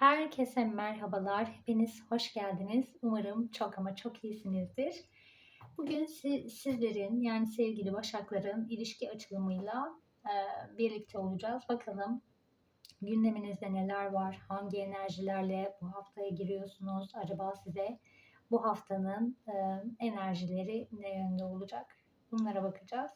Herkese merhabalar. Hepiniz hoş geldiniz. Umarım çok ama çok iyisinizdir. Bugün si- sizlerin yani sevgili Başakların ilişki açılımıyla e, birlikte olacağız. Bakalım gündeminizde neler var? Hangi enerjilerle bu haftaya giriyorsunuz? Acaba size bu haftanın e, enerjileri ne yönde olacak? Bunlara bakacağız.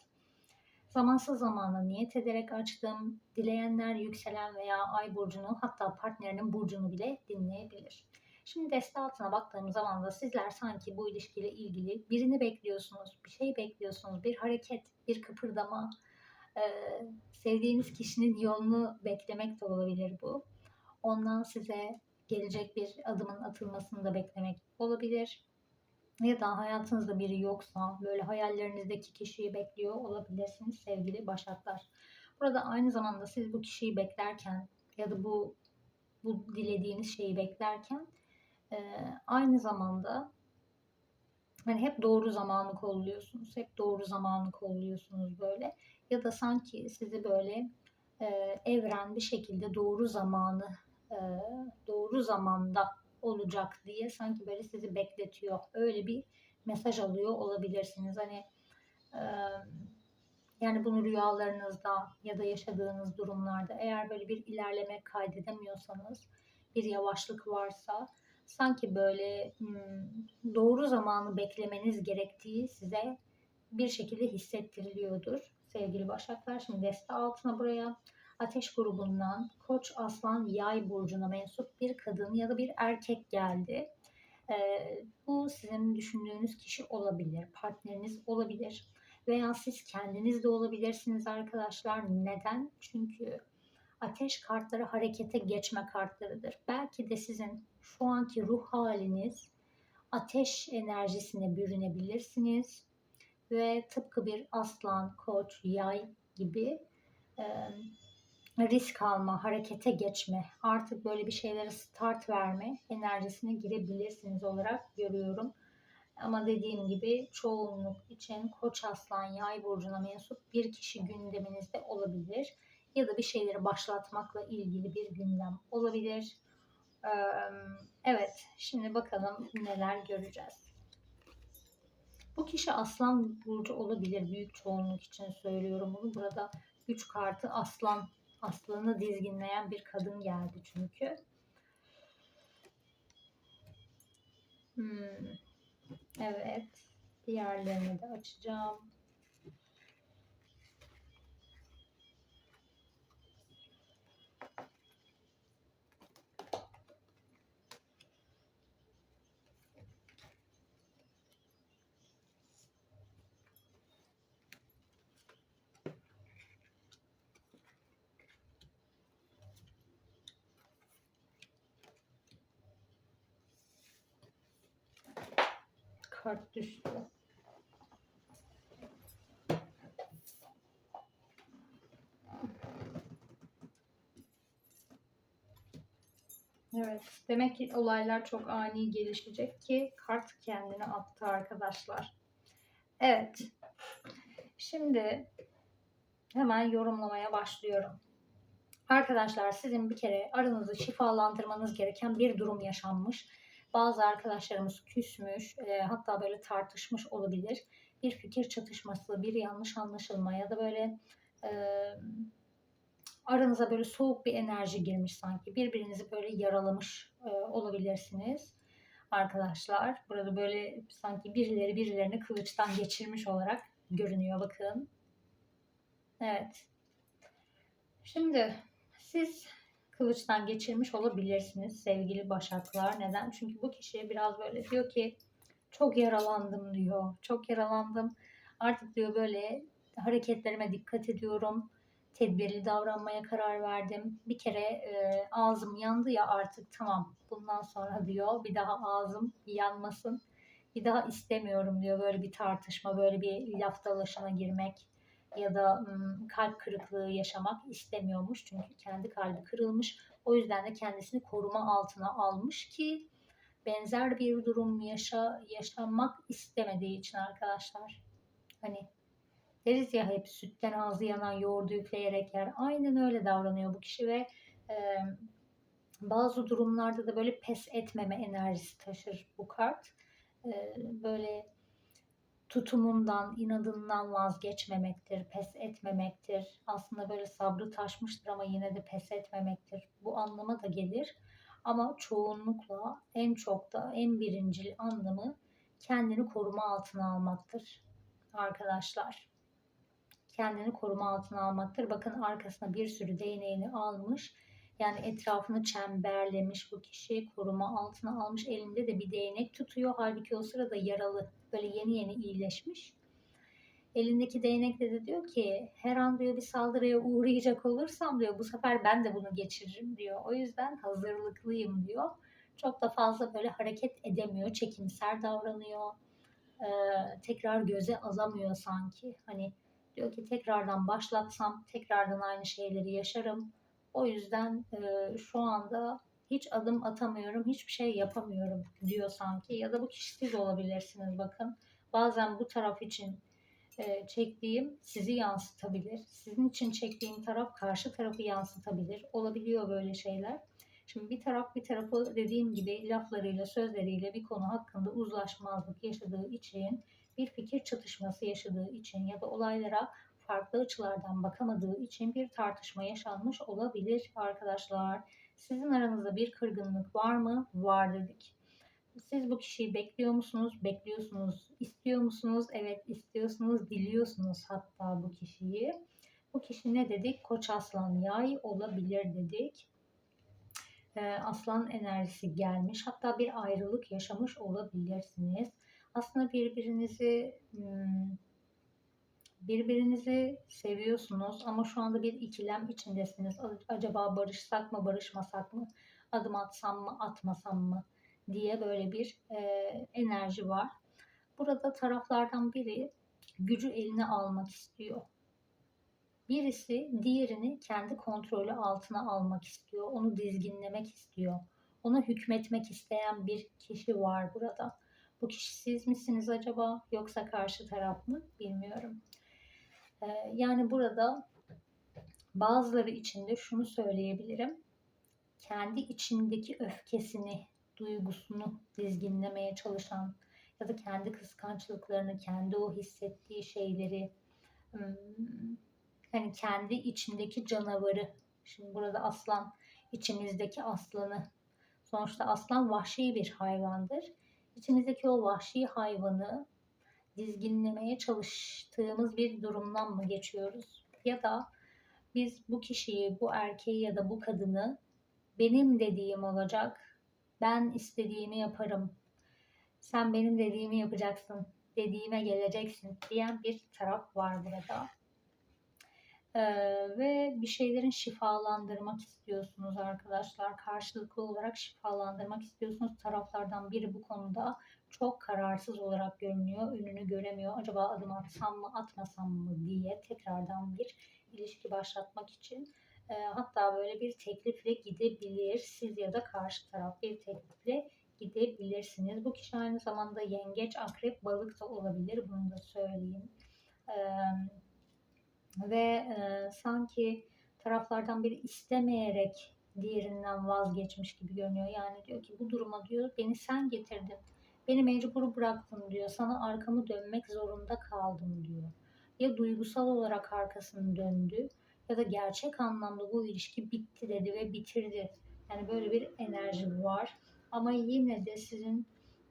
Zamansız zamana niyet ederek açtım. Dileyenler yükselen veya ay burcunu hatta partnerinin burcunu bile dinleyebilir. Şimdi deste altına baktığım zaman da sizler sanki bu ilişkiyle ilgili birini bekliyorsunuz, bir şey bekliyorsunuz, bir hareket, bir kıpırdama, e, sevdiğiniz kişinin yolunu beklemek de olabilir bu. Ondan size gelecek bir adımın atılmasını da beklemek olabilir ya da hayatınızda biri yoksa böyle hayallerinizdeki kişiyi bekliyor olabilirsiniz sevgili başaklar. Burada aynı zamanda siz bu kişiyi beklerken ya da bu bu dilediğiniz şeyi beklerken e, aynı zamanda hani hep doğru zamanı kolluyorsunuz. Hep doğru zamanı kolluyorsunuz böyle. Ya da sanki sizi böyle e, evren bir şekilde doğru zamanı e, doğru zamanda olacak diye sanki böyle sizi bekletiyor. Öyle bir mesaj alıyor olabilirsiniz. Hani e, yani bunu rüyalarınızda ya da yaşadığınız durumlarda eğer böyle bir ilerleme kaydedemiyorsanız, bir yavaşlık varsa sanki böyle hmm, doğru zamanı beklemeniz gerektiği size bir şekilde hissettiriliyordur sevgili Başaklar. Şimdi deste altına buraya ateş grubundan Koç, Aslan, Yay burcuna mensup bir kadın ya da bir erkek geldi. Ee, bu sizin düşündüğünüz kişi olabilir, partneriniz olabilir veya siz kendiniz de olabilirsiniz arkadaşlar. Neden? Çünkü ateş kartları harekete geçme kartlarıdır. Belki de sizin şu anki ruh haliniz ateş enerjisine bürünebilirsiniz ve tıpkı bir aslan, koç, yay gibi e, risk alma, harekete geçme, artık böyle bir şeylere start verme enerjisine girebilirsiniz olarak görüyorum. Ama dediğim gibi çoğunluk için Koç Aslan Yay burcuna mensup bir kişi gündeminizde olabilir ya da bir şeyleri başlatmakla ilgili bir gündem olabilir. Evet, şimdi bakalım neler göreceğiz. Bu kişi Aslan burcu olabilir büyük çoğunluk için söylüyorum bunu. Burada güç kartı Aslan aslanı dizginleyen bir kadın geldi çünkü. Hmm. Evet. Diğerlerini de açacağım. Kart düştü. Evet, demek ki olaylar çok ani gelişecek ki kart kendini attı arkadaşlar. Evet, şimdi hemen yorumlamaya başlıyorum. Arkadaşlar sizin bir kere aranızı şifalandırmanız gereken bir durum yaşanmış bazı arkadaşlarımız küsmüş, e, hatta böyle tartışmış olabilir. Bir fikir çatışması, bir yanlış anlaşılma ya da böyle e, aranıza böyle soğuk bir enerji girmiş sanki. Birbirinizi böyle yaralamış e, olabilirsiniz arkadaşlar. Burada böyle sanki birileri birilerini kılıçtan geçirmiş olarak görünüyor bakın. Evet. Şimdi siz kılıçtan geçirmiş olabilirsiniz sevgili başaklar. Neden? Çünkü bu kişi biraz böyle diyor ki çok yaralandım diyor. Çok yaralandım. Artık diyor böyle hareketlerime dikkat ediyorum. Tedbirli davranmaya karar verdim. Bir kere e, ağzım yandı ya artık tamam bundan sonra diyor bir daha ağzım yanmasın. Bir daha istemiyorum diyor böyle bir tartışma, böyle bir laf dalaşına girmek ya da kalp kırıklığı yaşamak istemiyormuş. Çünkü kendi kalbi kırılmış. O yüzden de kendisini koruma altına almış ki benzer bir durum yaşa, yaşanmak istemediği için arkadaşlar. Hani deriz ya hep sütten ağzı yanan yoğurdu üfleyerek yer. Aynen öyle davranıyor bu kişi ve e, Bazı durumlarda da böyle pes etmeme enerjisi taşır bu kart. Ee, böyle tutumundan, inadından vazgeçmemektir, pes etmemektir. Aslında böyle sabrı taşmıştır ama yine de pes etmemektir. Bu anlama da gelir. Ama çoğunlukla en çok da en birincil anlamı kendini koruma altına almaktır arkadaşlar. Kendini koruma altına almaktır. Bakın arkasına bir sürü değneğini almış. Yani etrafını çemberlemiş bu kişi koruma altına almış. Elinde de bir değnek tutuyor. Halbuki o sırada yaralı. Böyle yeni yeni iyileşmiş. Elindeki değnekle de diyor ki her an diyor bir saldırıya uğrayacak olursam diyor bu sefer ben de bunu geçiririm diyor. O yüzden hazırlıklıyım diyor. Çok da fazla böyle hareket edemiyor. Çekimser davranıyor. Ee, tekrar göze alamıyor sanki. Hani diyor ki tekrardan başlatsam tekrardan aynı şeyleri yaşarım. O yüzden e, şu anda hiç adım atamıyorum, hiçbir şey yapamıyorum diyor sanki. Ya da bu kişi siz olabilirsiniz bakın. Bazen bu taraf için e, çektiğim sizi yansıtabilir. Sizin için çektiğim taraf karşı tarafı yansıtabilir. Olabiliyor böyle şeyler. Şimdi bir taraf bir tarafı dediğim gibi laflarıyla, sözleriyle bir konu hakkında uzlaşmazlık yaşadığı için, bir fikir çatışması yaşadığı için ya da olaylara farklı açılardan bakamadığı için bir tartışma yaşanmış olabilir arkadaşlar. Sizin aranızda bir kırgınlık var mı? Var dedik. Siz bu kişiyi bekliyor musunuz? Bekliyorsunuz. İstiyor musunuz? Evet istiyorsunuz. Diliyorsunuz hatta bu kişiyi. Bu kişi ne dedik? Koç aslan yay olabilir dedik. Ee, aslan enerjisi gelmiş. Hatta bir ayrılık yaşamış olabilirsiniz. Aslında birbirinizi hmm, birbirinizi seviyorsunuz ama şu anda bir ikilem içindesiniz. Acaba barışsak mı, barışmasak mı? Adım atsam mı, atmasam mı? diye böyle bir e, enerji var. Burada taraflardan biri gücü eline almak istiyor. Birisi diğerini kendi kontrolü altına almak istiyor. Onu dizginlemek istiyor. Ona hükmetmek isteyen bir kişi var burada. Bu kişi siz misiniz acaba yoksa karşı taraf mı bilmiyorum. Ee, yani burada bazıları için de şunu söyleyebilirim. Kendi içindeki öfkesini duygusunu dizginlemeye çalışan ya da kendi kıskançlıklarını, kendi o hissettiği şeyleri hani kendi içindeki canavarı şimdi burada aslan içimizdeki aslanı sonuçta aslan vahşi bir hayvandır. İçimizdeki o vahşi hayvanı dizginlemeye çalıştığımız bir durumdan mı geçiyoruz? Ya da biz bu kişiyi, bu erkeği ya da bu kadını benim dediğim olacak, ben istediğimi yaparım. Sen benim dediğimi yapacaksın. Dediğime geleceksin diyen bir taraf var burada. Ee, ve bir şeylerin şifalandırmak istiyorsunuz arkadaşlar. Karşılıklı olarak şifalandırmak istiyorsunuz. Taraflardan biri bu konuda çok kararsız olarak görünüyor. Önünü göremiyor. Acaba adım atsam mı atmasam mı diye tekrardan bir ilişki başlatmak için e, hatta böyle bir teklifle gidebilir. Siz ya da karşı taraf bir teklifle gidebilirsiniz. Bu kişi aynı zamanda yengeç, akrep, balık da olabilir. Bunu da söyleyeyim. E, ve e, sanki taraflardan biri istemeyerek diğerinden vazgeçmiş gibi görünüyor. Yani diyor ki bu duruma diyor beni sen getirdin. Beni mecbur bıraktın diyor. Sana arkamı dönmek zorunda kaldım diyor. Ya duygusal olarak arkasını döndü ya da gerçek anlamda bu ilişki bitti dedi ve bitirdi. Yani böyle bir enerji var. Ama yine de sizin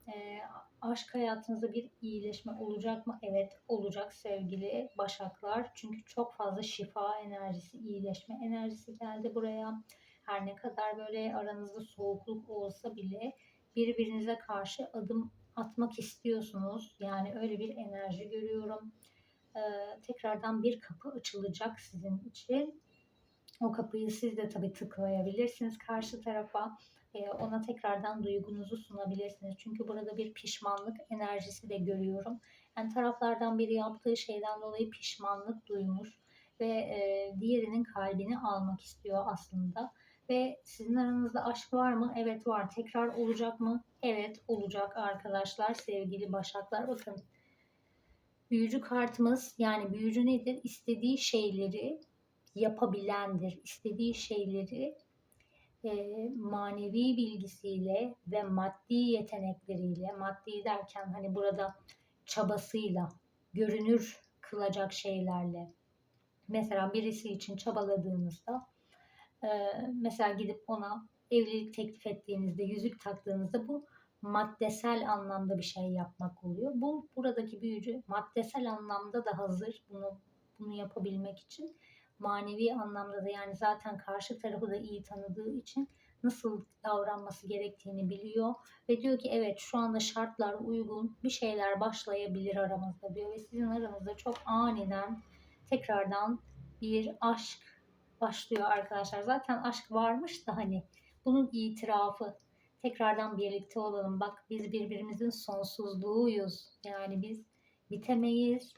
e, aşk hayatınızda bir iyileşme olacak mı? Evet olacak sevgili Başaklar. Çünkü çok fazla şifa enerjisi, iyileşme enerjisi geldi buraya. Her ne kadar böyle aranızda soğukluk olsa bile birbirinize karşı adım atmak istiyorsunuz. Yani öyle bir enerji görüyorum e, tekrardan bir kapı açılacak sizin için. O kapıyı siz de tabii tıklayabilirsiniz karşı tarafa. E, ona tekrardan duygunuzu sunabilirsiniz. Çünkü burada bir pişmanlık enerjisi de görüyorum. Yani taraflardan biri yaptığı şeyden dolayı pişmanlık duymuş ve e, diğerinin kalbini almak istiyor aslında. Ve sizin aranızda aşk var mı? Evet var. Tekrar olacak mı? Evet olacak arkadaşlar, sevgili başaklar. Bakın Büyücü kartımız yani büyücü nedir? İstediği şeyleri yapabilendir. İstediği şeyleri e, manevi bilgisiyle ve maddi yetenekleriyle, maddi derken hani burada çabasıyla, görünür kılacak şeylerle. Mesela birisi için çabaladığınızda e, mesela gidip ona evlilik teklif ettiğinizde, yüzük taktığınızda bu maddesel anlamda bir şey yapmak oluyor. Bu buradaki büyücü maddesel anlamda da hazır bunu bunu yapabilmek için manevi anlamda da yani zaten karşı tarafı da iyi tanıdığı için nasıl davranması gerektiğini biliyor ve diyor ki evet şu anda şartlar uygun bir şeyler başlayabilir aramızda diyor ve sizin aranızda çok aniden tekrardan bir aşk başlıyor arkadaşlar. Zaten aşk varmış da hani bunun itirafı tekrardan birlikte olalım. Bak biz birbirimizin sonsuzluğuyuz. Yani biz bitemeyiz.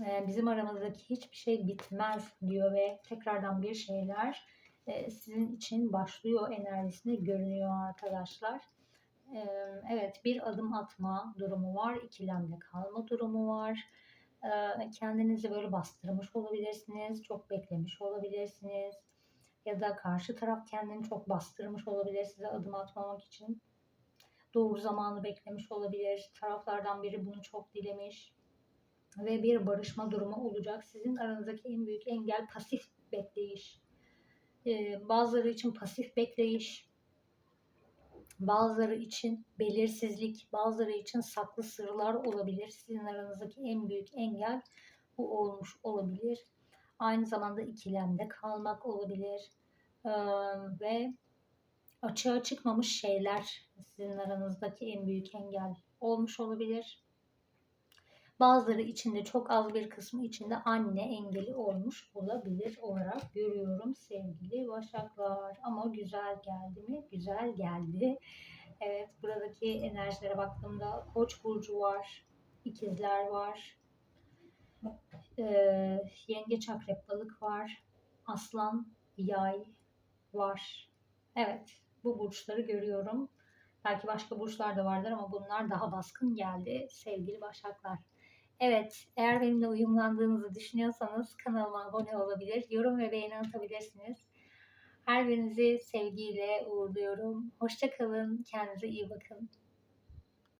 Ee, bizim aramızdaki hiçbir şey bitmez diyor ve tekrardan bir şeyler e, sizin için başlıyor enerjisinde görünüyor arkadaşlar. Ee, evet bir adım atma durumu var. ikilemde kalma durumu var. Kendinizi böyle bastırmış olabilirsiniz. Çok beklemiş olabilirsiniz ya da karşı taraf kendini çok bastırmış olabilir size adım atmamak için. Doğru zamanı beklemiş olabilir. Taraflardan biri bunu çok dilemiş ve bir barışma durumu olacak. Sizin aranızdaki en büyük engel pasif bekleyiş. Ee, bazıları için pasif bekleyiş, bazıları için belirsizlik, bazıları için saklı sırlar olabilir. Sizin aranızdaki en büyük engel bu olmuş olabilir aynı zamanda ikilemde kalmak olabilir ee, ve açığa çıkmamış şeyler sizin aranızdaki en büyük engel olmuş olabilir. Bazıları içinde çok az bir kısmı içinde anne engeli olmuş olabilir olarak görüyorum sevgili başaklar. Ama güzel geldi mi? Güzel geldi. Evet buradaki enerjilere baktığımda koç burcu var, ikizler var, e, yengeç akrep balık var. Aslan yay var. Evet bu burçları görüyorum. Belki başka burçlar da vardır ama bunlar daha baskın geldi sevgili başaklar. Evet, eğer benimle uyumlandığınızı düşünüyorsanız kanalıma abone olabilir, yorum ve beğeni atabilirsiniz. Her birinizi sevgiyle uğurluyorum. Hoşçakalın, kendinize iyi bakın.